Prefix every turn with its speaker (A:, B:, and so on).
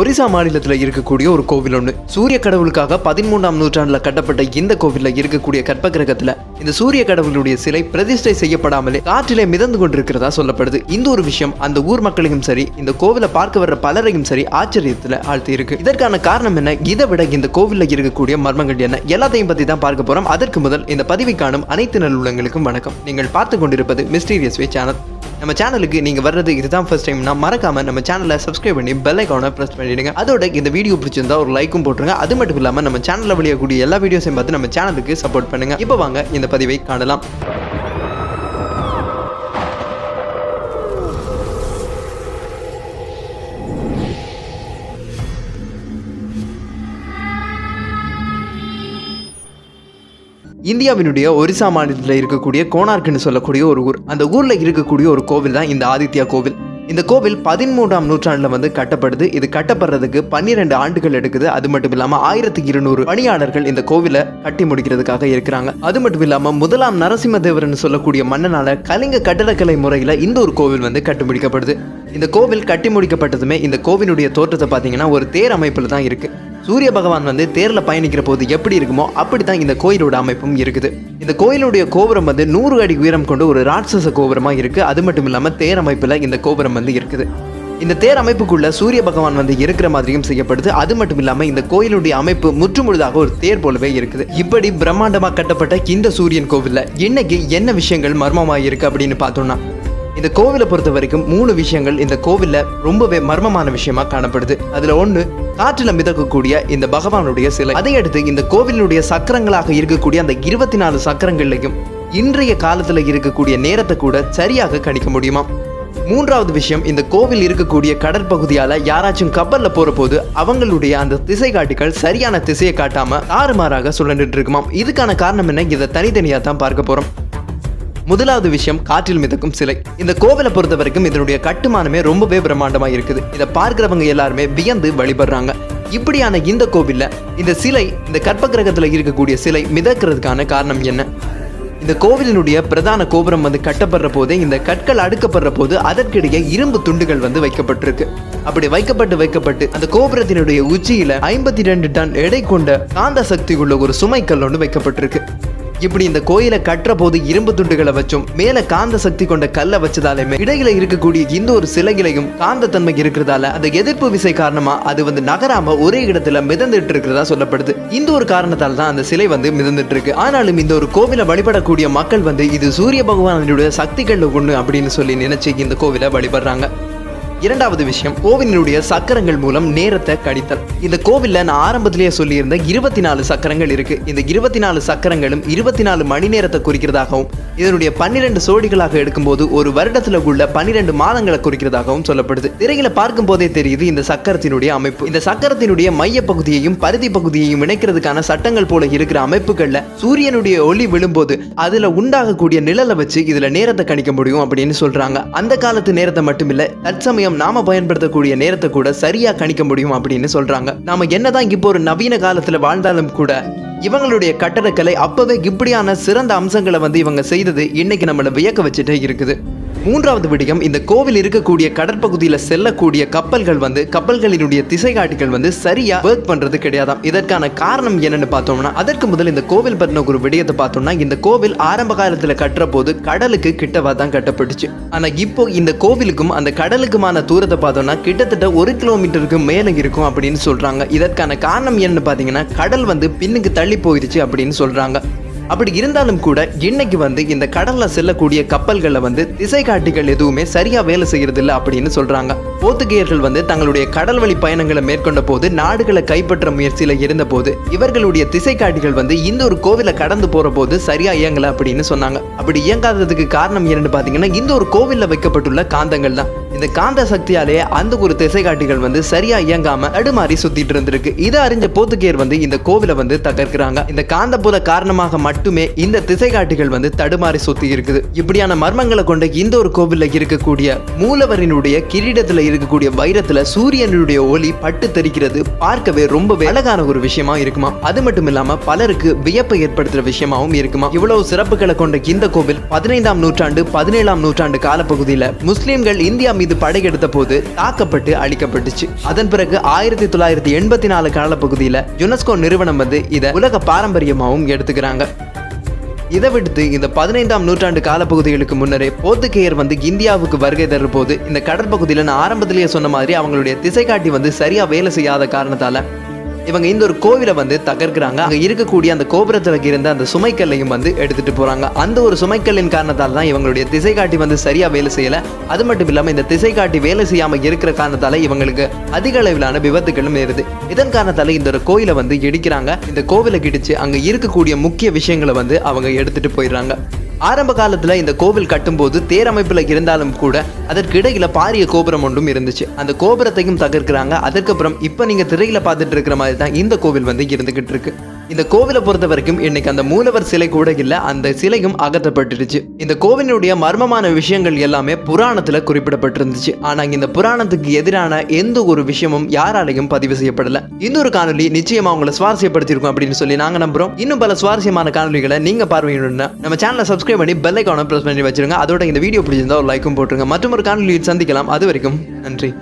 A: ஒரிசா மாநிலத்தில் இருக்கக்கூடிய ஒரு கோவில் ஒன்று சூரிய கடவுளுக்காக பதிமூன்றாம் நூற்றாண்டுல கட்டப்பட்ட இந்த கோவிலில் இருக்கக்கூடிய கற்ப கிரகத்தில் இந்த சூரிய கடவுளுடைய சிலை பிரதிஷ்டை செய்யப்படாமலே காற்றிலே மிதந்து கொண்டிருக்கிறதா சொல்லப்படுது. இந்த ஒரு விஷயம் அந்த ஊர் மக்களையும் சரி இந்த கோவிலை பார்க்க வர்ற பலரையும் சரி ஆச்சரியத்தில் ஆழ்த்தி இருக்கு இதற்கான காரணம் என்ன? இதை விட இந்த கோவிலில் இருக்கக்கூடிய மர்மங்கள் என்ன? எல்லாத்தையும் பத்தி தான் பார்க்க போறோம். அதற்கு முதல் இந்த பதிவை காணும் அனைத்து நல்லுள்ளங்களுக்கும் வணக்கம். நீங்கள் பார்த்து கொண்டிருப்பது மிஸ்டீரியஸ் வே சேனல். நம்ம சேனலுக்கு நீங்கள் வர்றது இதுதான் ஃபர்ஸ்ட் டைம்னா மறக்காம நம்ம சேனலை சப்ஸ்கிரைப் பண்ணி பெல் ஐக்கானை ப்ரெஸ் பண்ணிடுங்க அதோட இந்த வீடியோ பிடிச்சிருந்தா ஒரு லைக்கும் போட்டுருங்க. அது மட்டும் இல்லாமல் நம்ம சேனலில் வெளியாகக்கூடிய எல்லா வீடியோஸையும் பார்த்து நம்ம சேனலுக்கு சப்போர்ட் பண்ணுங்க. இப்போ வாங்க இந்த பதிவை காணலாம். இந்தியாவினுடைய ஒரிசா மாநிலத்தில் இருக்கக்கூடிய கோனார்க்குன்னு சொல்லக்கூடிய ஒரு ஊர். அந்த ஊரில் இருக்கக்கூடிய ஒரு கோவில் தான் இந்த ஆதித்யா கோவில். இந்த கோவில் பதிமூன்றாம் நூற்றாண்டுல வந்து கட்டப்படுது. இது கட்டப்படுறதுக்கு பன்னிரெண்டு ஆண்டுகள் எடுக்குது. அது மட்டும் இல்லாம ஆயிரத்தி இருநூறு பணியாளர்கள் இந்த கோவிலை கட்டி முடிக்கிறதுக்காக இருக்கிறாங்க. அது மட்டும் இல்லாம முதலாம் நரசிம்மதேவர்னு சொல்லக்கூடிய மன்னனால கலிங்க கட்டடக்கலை முறையில இந்த ஒரு கோவில் வந்து கட்டி முடிக்கப்படுது. இந்த கோவில் கட்டி முடிக்கப்பட்டதுமே இந்த கோவிலுடைய தோற்றத்தை பார்த்தீங்கன்னா ஒரு தேர் அமைப்பில் தான் இருக்குது சூரிய பகவான் வந்து தேரில் பயணிக்கிற போது எப்படி இருக்குமோ அப்படி தான் இந்த கோயிலோட அமைப்பும் இருக்குது. இந்த கோயிலுடைய கோபுரம் வந்து நூறு அடி உயரம் கொண்டு ஒரு ராட்சச கோபுரமாக இருக்குது அது மட்டும் இல்லாமல் தேர் அமைப்பில் இந்த கோபுரம் வந்து இருக்குது. இந்த தேர் அமைப்புக்குள்ள சூரிய பகவான் வந்து இருக்கிற மாதிரியும் செய்யப்படுது. அது மட்டும் இல்லாமல் இந்த கோயிலுடைய அமைப்பு முற்றுமுழுதாக ஒரு தேர் போலவே இருக்குது. இப்படி பிரம்மாண்டமாக கட்டப்பட்ட இந்த சூரியன் கோவிலில் இன்னைக்கு என்ன விஷயங்கள் மர்மமாக இருக்கு அப்படின்னு பார்த்தோம்னா இந்த கோவிலை பொறுத்த வரைக்கும் மூணு விஷயங்கள் இந்த கோவில்ல ரொம்பவே மர்மமான விஷயமா காணப்படுது. அதுல ஒண்ணு காற்றில மிதக்கக்கூடிய இந்த பகவானுடைய சிலை. அதை அடுத்து இந்த கோவிலுடைய சக்கரங்களாக இருக்கக்கூடிய அந்த இருபத்தி நாலு சக்கரங்கள்லையும் இன்றைய காலத்துல இருக்கக்கூடிய நேரத்தை கூட சரியாக கணிக்க முடியுமா? மூன்றாவது விஷயம் இந்த கோவில் இருக்கக்கூடிய கடற்பகுதியால யாராச்சும் கப்பல்ல போற போது அவங்களுடைய அந்த திசை காட்டிகள் சரியான திசையை காட்டாம ஆறுமாறாக சுழண்டுட்டு இருக்குமாம். இதுக்கான காரணம் என்ன? இதை தனித்தனியா தான் பார்க்க போறோம். முதலாவது விஷயம் காற்றில் மிதக்கும் சிலை. இந்த கோவிலை பொறுத்த வரைக்கும் இதனுடைய கட்டுமானமே ரொம்பவே பிரம்மாண்டமா இருக்குது. இதை பார்க்கிறவங்க எல்லாருமே வியந்து வழிபடுறாங்க. இப்படியான இந்த கோவில்ல இந்த சிலை இந்த கற்ப கிரகத்துல இருக்கக்கூடிய சிலை மிதக்கிறதுக்கான காரணம் என்ன? இந்த கோவிலினுடைய பிரதான கோபுரம் வந்து கட்டப்படுற போதே இந்த கற்கள் அடுக்கப்படுற போது அதற்கிடையே இரும்பு துண்டுகள் வந்து வைக்கப்பட்டிருக்கு. அப்படி வைக்கப்பட்டு வைக்கப்பட்டு அந்த கோபுரத்தினுடைய உச்சியில ஐம்பத்தி ரெண்டு டன் எடை கொண்ட காந்த சக்தி உள்ள ஒரு சுமைக்கல் ஒன்று வைக்கப்பட்டிருக்கு. இப்படி இந்த கோயிலை கட்டுற போது இரும்பு துண்டுகளை வச்சும் மேல காந்த சக்தி கொண்ட கல்லை வச்சதாலுமே இடையில இருக்கக்கூடிய இந்த ஒரு சிலைகளையும் காந்த தன்மை இருக்கிறதால அந்த எதிர்ப்பு விசை காரணமா அது வந்து நகராம ஒரே இடத்துல மிதந்துட்டு இருக்கிறதா சொல்லப்படுது. இந்த ஒரு காரணத்தால் தான் அந்த சிலை வந்து மிதந்துட்டு இருக்கு. ஆனாலும் இந்த ஒரு கோவிலை வழிபடக்கூடிய மக்கள் வந்து இது சூரிய பகவானுடைய சக்திகள் ஒண்ணு அப்படின்னு சொல்லி நினைச்சு இந்த கோவிலை வழிபடுறாங்க. இரண்டாவது விஷயம் கோவிலினுடைய சக்கரங்கள் மூலம் நேரத்தை கணித்தல் இந்த கோவில்ல நான் ஆரம்பத்திலேயே சொல்லியிருந்த இருபத்தி நாலு சக்கரங்கள் இருக்கு. இந்த இருபத்தி நாலு சக்கரங்களும் இருபத்தி நாலு மணி நேரத்தை குறிக்கிறதாகவும் இதனுடைய பன்னிரெண்டு சோடிகளாக எடுக்கும்போது ஒரு வருடத்தில் உள்ள பன்னிரெண்டு மாதங்களை குறிக்கிறதாகவும் சொல்லப்படுது. திரையில பார்க்கும் போதே தெரியுது இந்த சக்கரத்தினுடைய அமைப்பு. இந்த சக்கரத்தினுடைய மைய பகுதியையும் பருதி பகுதியையும் இணைக்கிறதுக்கான சட்டங்கள் போல இருக்கிற அமைப்புகள்ல சூரியனுடைய ஒளி விழும்போது அதுல உண்டாகக்கூடிய நிழலை வச்சு இதுல நேரத்தை கணிக்க முடியும் அப்படின்னு சொல்றாங்க. அந்த காலத்து நேரத்தை மட்டுமில்ல தற்சமயம் நாம பயன்படுத்தக்கூடிய நேரத்தை கூட சரியா கணிக்க முடியும் அப்படின்னு சொல்றாங்க. நாம என்னதான் இப்போ ஒரு நவீன காலத்துல வாழ்ந்தாலும் கூட இவங்களுடைய கட்டடக்கலை அப்பவே இப்படியான சிறந்த அம்சங்களை வந்து இவங்க செய்தது இன்னைக்கு நம்மளை வியக்க வச்சுட்டே இருக்குது. மூன்றாவது விடயம் இந்த கோவில் இருக்கக்கூடிய கடற்பகுதியில் செல்லக்கூடிய கப்பல்கள் வந்து கப்பல்களினுடைய திசைகாட்டிகள் வந்து சரியா ஒர்க் பண்றது கிடையாதாம். இதற்கான காரணம் என்னன்னு பார்த்தோம்னா அதற்கு முதல் இந்த கோவில் பற்றின ஒரு விடயத்தை பார்த்தோம்னா இந்த கோவில் ஆரம்ப காலத்தில் கட்டுற போது கடலுக்கு கிட்டவா தான் கட்டப்பட்டுச்சு. ஆனா இப்போ இந்த கோவிலுக்கும் அந்த கடலுக்குமான தூரத்தை பார்த்தோம்னா கிட்டத்தட்ட ஒரு கிலோமீட்டருக்கு மேல இருக்கும் அப்படின்னு சொல்றாங்க. இதற்கான காரணம் என்னன்னு பார்த்தீங்கன்னா கடல் வந்து பின்னுக்கு தள்ளி போயிடுச்சு அப்படின்னு சொல்றாங்க. அப்படி இருந்தாலும் கூட இன்னைக்கு வந்து இந்த கடல்ல செல்லக்கூடிய கப்பல்களை வந்து திசை காட்டிகள் எதுவுமே சரியா வேலை செய்யறது இல்லை அப்படின்னு சொல்றாங்க. போர்த்துகேயர்கள் வந்து தங்களுடைய கடல் வழி பயணங்களை மேற்கொண்ட போது நாடுகளை கைப்பற்ற முயற்சியில இருந்த போது இவர்களுடைய திசை காட்டிகள் வந்து இந்த ஒரு கோவிலை கடந்து போற போது சரியா இயங்கல அப்படின்னு சொன்னாங்க. அப்படி இயங்காததுக்கு காரணம் என்னன்னு பாத்தீங்கன்னா இந்த ஒரு கோவில்ல வைக்கப்பட்டுள்ள காந்தங்கள் தான். இந்த காந்த சக்தியாலே அந்த ஒரு திசை காட்டிகள் வந்து சரியா இயங்காம தடுமாறி சுத்திட்டு இருந்திருக்கு. இதை அறிஞ்ச போர்த்துகேயர் வந்து இந்த கோவிலை வந்து தகர்க்கிறாங்க. இந்த காந்தபுல காரணமாக மட்டுமே இந்த திசை காட்டிகள் வந்து தடுமாறி சுத்தி இருக்குது. இப்படியான மர்மங்களை கொண்ட இந்த ஒரு கோவில்ல இருக்கக்கூடிய மூலவரினுடைய கிரீடத்துல இருக்கக்கூடிய வைரத்துல சூரியனுடைய ஒளி பட்டு தெரிக்கிறது பார்க்கவே ரொம்பவே அழகான ஒரு விஷயமா இருக்குமா? அது மட்டும் இல்லாம பலருக்கு வியப்பை ஏற்படுத்துற விஷயமாவும் இருக்குமா? இவ்வளவு சிறப்புகளை கொண்ட இந்த கோவில் பதினைந்தாம் நூற்றாண்டு பதினேழாம் நூற்றாண்டு காலப்பகுதியில முஸ்லிம்கள் இந்தியா மீது மீது படையெடுத்த போது தாக்கப்பட்டு அழிக்கப்பட்டுச்சு. அதன் பிறகு ஆயிரத்தி தொள்ளாயிரத்தி எண்பத்தி நாலு காலப்பகுதியில் யுனெஸ்கோ நிறுவனம் வந்து இதை உலக பாரம்பரியமாகவும் எடுத்துக்கிறாங்க. இதை விடுத்து இந்த பதினைந்தாம் நூற்றாண்டு காலப்பகுதிகளுக்கு முன்னரே போர்த்துகேயர் வந்து இந்தியாவுக்கு வருகை தரும் போது இந்த கடற்பகுதியில் நான் ஆரம்பத்திலேயே சொன்ன மாதிரி அவங்களுடைய திசை காட்டி வந்து சரியா வேலை செய்யாத காரணத்தால இவங்க இந்த ஒரு கோவிலை வந்து தகர்க்கிறாங்க. அங்க இருக்கக்கூடிய அந்த கோபுரத்துல இருந்த அந்த சுமைக்கல்லையும் வந்து எடுத்துட்டு போறாங்க. அந்த ஒரு சுமைக்கல்லின் காரணத்தால தான் இவங்களுடைய திசை காட்டி வந்து சரியா வேலை செய்யல. அது மட்டும் இல்லாம இந்த திசை காட்டி வேலை செய்யாம இருக்கிற காரணத்தால இவங்களுக்கு அதிக அளவிலான விபத்துகளும் நேருது. இதன் காரணத்தால இந்த ஒரு கோயிலை வந்து இடிக்கிறாங்க. இந்த கோவிலை கிடிச்சு அங்க இருக்கக்கூடிய முக்கிய விஷயங்களை வந்து அவங்க எடுத்துட்டு போயிடுறாங்க. ஆரம்ப காலத்துல இந்த கோவில் கட்டும்போது தேர் அமைப்பில் இருந்தாலும் கூட அதற்கு இடையில பாரிய கோபுரம் ஒன்றும் இருந்துச்சு. அந்த கோபுரத்தையும் தகர்க்கிறாங்க. அதுக்கப்புறம் இப்ப நீங்க திரையில பார்த்துட்டு இருக்கிற மாதிரி தான் இந்த கோவில் வந்து இருந்துகிட்டு இருக்கு. இந்த கோவிலை பொறுத்த வரைக்கும் இன்னைக்கு அந்த மூலவர் சிலை கூட இல்ல அந்த சிலையும் அகற்றப்பட்டுருச்சு இந்த கோவிலுடைய மர்மமான விஷயங்கள் எல்லாமே புராணத்துல குறிப்பிடப்பட்டிருந்துச்சு. ஆனா இந்த புராணத்துக்கு எதிரான எந்த ஒரு விஷயமும் யாராலையும் பதிவு செய்யப்படல. இன்னொரு காணொலி நிச்சயமா உங்களை சுவாரஸ்யப்படுத்திருக்கும் அப்படின்னு சொல்லி நாங்க நம்புறோம். இன்னும் பல சுவாரஸ்யமான காணொலிகளை நீங்க பார்வையிடணும்னா நம்ம சேனலை சப்ஸ்கிரைப் பண்ணி பெல் ஐக்கானை பிரஸ் பண்ணி வச்சிருங்க. அதோட இந்த வீடியோ பிடிச்சிருந்தா ஒரு லைக்கும் போட்டுருங்க. மற்றும் ஒரு காணொலியில் சந்திக்கலாம். அது வரைக்கும் நன்றி.